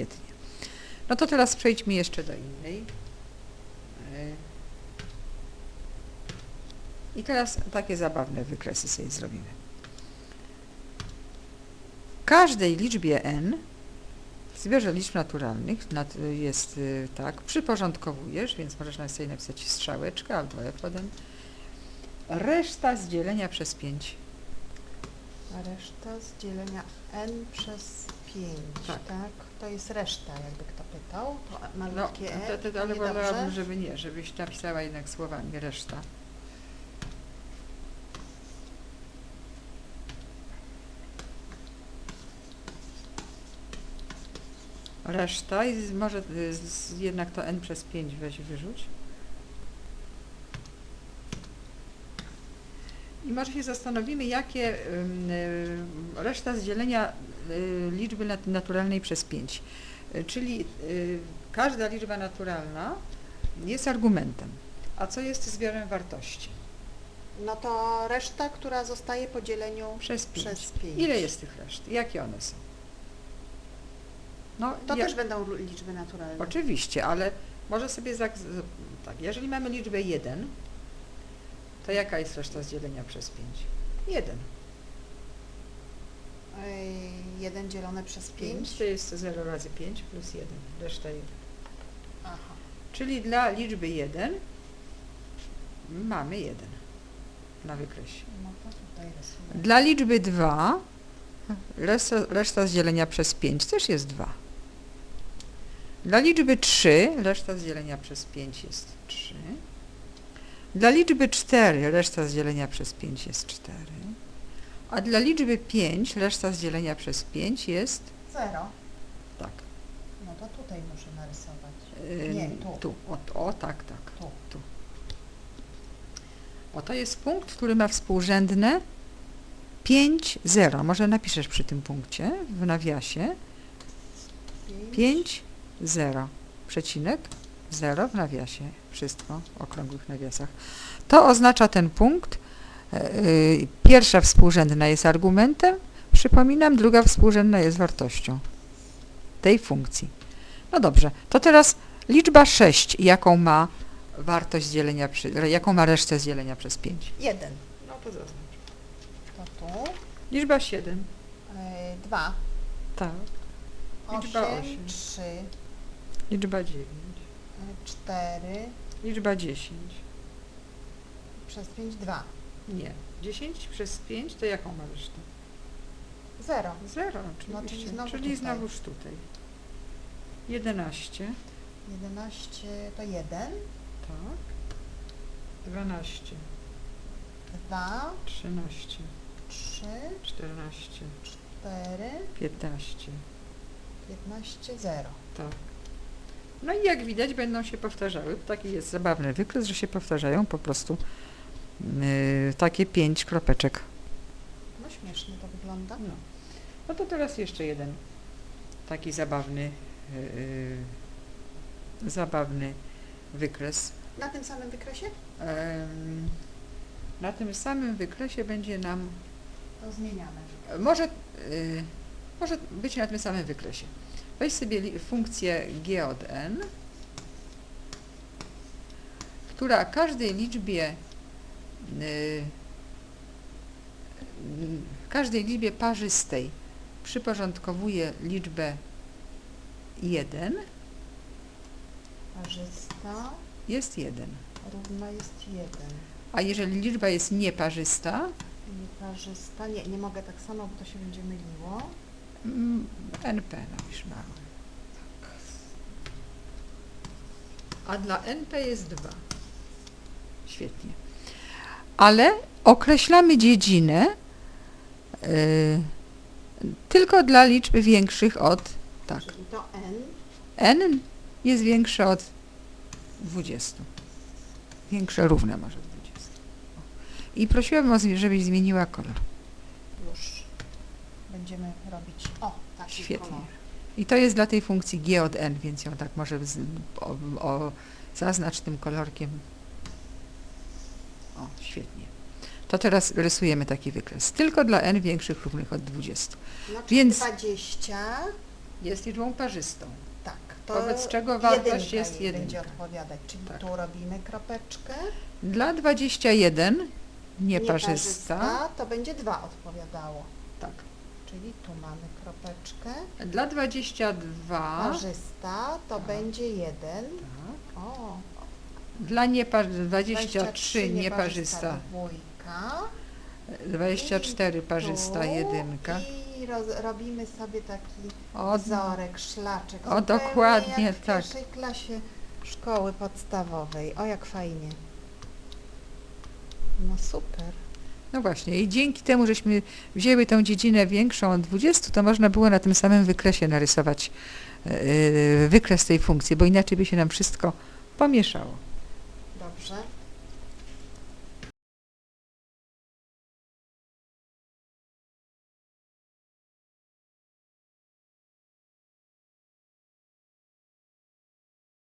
Świetnie. No to teraz przejdźmy jeszcze do innej. E, I teraz takie zabawne wykresy sobie zrobimy. Każdej liczbie n w zbiorze liczb naturalnych nat- jest y, tak, przyporządkowujesz, więc możesz sobie napisać strzałeczkę albo F1. Reszta z dzielenia przez 5. A reszta z dzielenia n przez 5, Tak. tak. To jest reszta, jakby kto pytał. To No, malutkie e, to, to, ale niedobrze? wolałabym, żeby nie, żebyś napisała jednak słowami reszta. Reszta i może y, z, jednak to n przez 5 weź wyrzuć. I może się zastanowimy, jakie y, reszta z dzielenia y, liczby nat naturalnej przez 5. Y, Czyli każda liczba naturalna jest argumentem. A co jest zbiorem wartości? No to reszta, która zostaje po dzieleniu Przez 5. przez 5. Ile jest tych reszt? Jakie one są? No, To ja- też będą liczby naturalne. Oczywiście, ale może sobie tak, jeżeli mamy liczbę 1, to jaka jest reszta z dzielenia przez 5? 1. Ej, 1 dzielone przez 5 5. to jest 0 razy 5 plus 1. Reszta 1. Aha. Czyli dla liczby 1 mamy 1 na wykresie. No to tutaj rysuję. Dla liczby 2 reszta, reszta z dzielenia przez 5 też jest 2. Dla liczby 3 reszta z dzielenia przez 5 jest 3. Dla liczby 4 reszta z dzielenia przez 5 jest 4. A dla liczby 5 reszta z dzielenia przez 5 jest 0. tak. No to tutaj muszę narysować. Nie, tu. Tu. O, o tak, tak. Tu. tu. O, to jest punkt, który ma współrzędne 5, 0. Może napiszesz przy tym punkcie w nawiasie 5, 0. Przecinek 0 w nawiasie. Wszystko w okrągłych nawiasach. To oznacza ten punkt. e, y, Pierwsza współrzędna jest argumentem, przypominam, druga współrzędna jest wartością tej funkcji. No dobrze, to teraz liczba 6, jaką ma wartość dzielenia, przy, jaką ma resztę z dzielenia przez 5? 1. No to zaznacz. To tu. Liczba 7. 2. Tak. 8, Liczba osiem. 3, Liczba 9. 4, Liczba 10. przez 5, 2. Nie. 10 przez 5 to jaką ma resztę? 0. 0 No, oczywiście. czyli znowu czyli tutaj. znowuż tutaj. 11. 11 to 1, Tak. 12. 2, 13. 3, 14. 4, 15. 15, 0. Tak. No i jak widać będą się powtarzały. Taki jest zabawny wykres, że się powtarzają po prostu yy, takie pięć kropeczek. No śmiesznie to wygląda. No. no to teraz jeszcze jeden taki zabawny yy, zabawny wykres. Na tym samym wykresie Em, na tym samym wykresie będzie nam to zmieniamy. Może, y, może być na tym samym wykresie. Weź sobie funkcję g od n, która każdej liczbie y, y, każdej liczbie parzystej przyporządkowuje liczbę 1, Parzysta jest 1. równa jest 1. A jeżeli liczba jest nieparzysta, Nieparzysta, nie, nie mogę tak samo, bo to się będzie myliło. NP napisz mały. A dla NP jest 2. Świetnie. Ale określamy dziedzinę y, tylko dla liczb większych od, tak, Czyli to n n jest większe od 20. Większe równe może 20. O. I prosiłabym, żebyś zmieniła kolor. Będziemy robić. O, taki Świetnie. kolor. I to jest dla tej funkcji g od n, więc ją tak może z, o, o, zaznacz tym kolorkiem. O, świetnie. To teraz rysujemy taki wykres. Tylko dla n większych równych od 20. No, czyli Więc- 20 jest liczbą parzystą. Tak. To Wobec czego wartość jest jej będzie jedynka. odpowiadać. Czyli Tak. tu robimy kropeczkę. Dla 21 nieparzysta. Nieparzysta to będzie 2 odpowiadało. Tak. Czyli tu mamy kropeczkę. Dla 22 Parzysta to Tak. będzie 1. tak. O, Dla niepa 23 nieparzysta nieparzysta, dwójka. 24 parzysta Tu jedynka. I roz, robimy sobie taki O, wzorek, szlaczek. O, dokładnie jak w tak. pierwszej klasie szkoły podstawowej. O, jak fajnie. No super. No właśnie i dzięki temu, żeśmy wzięły tą dziedzinę większą od 20, to można było na tym samym wykresie narysować e, wykres tej funkcji, bo inaczej by się nam wszystko pomieszało.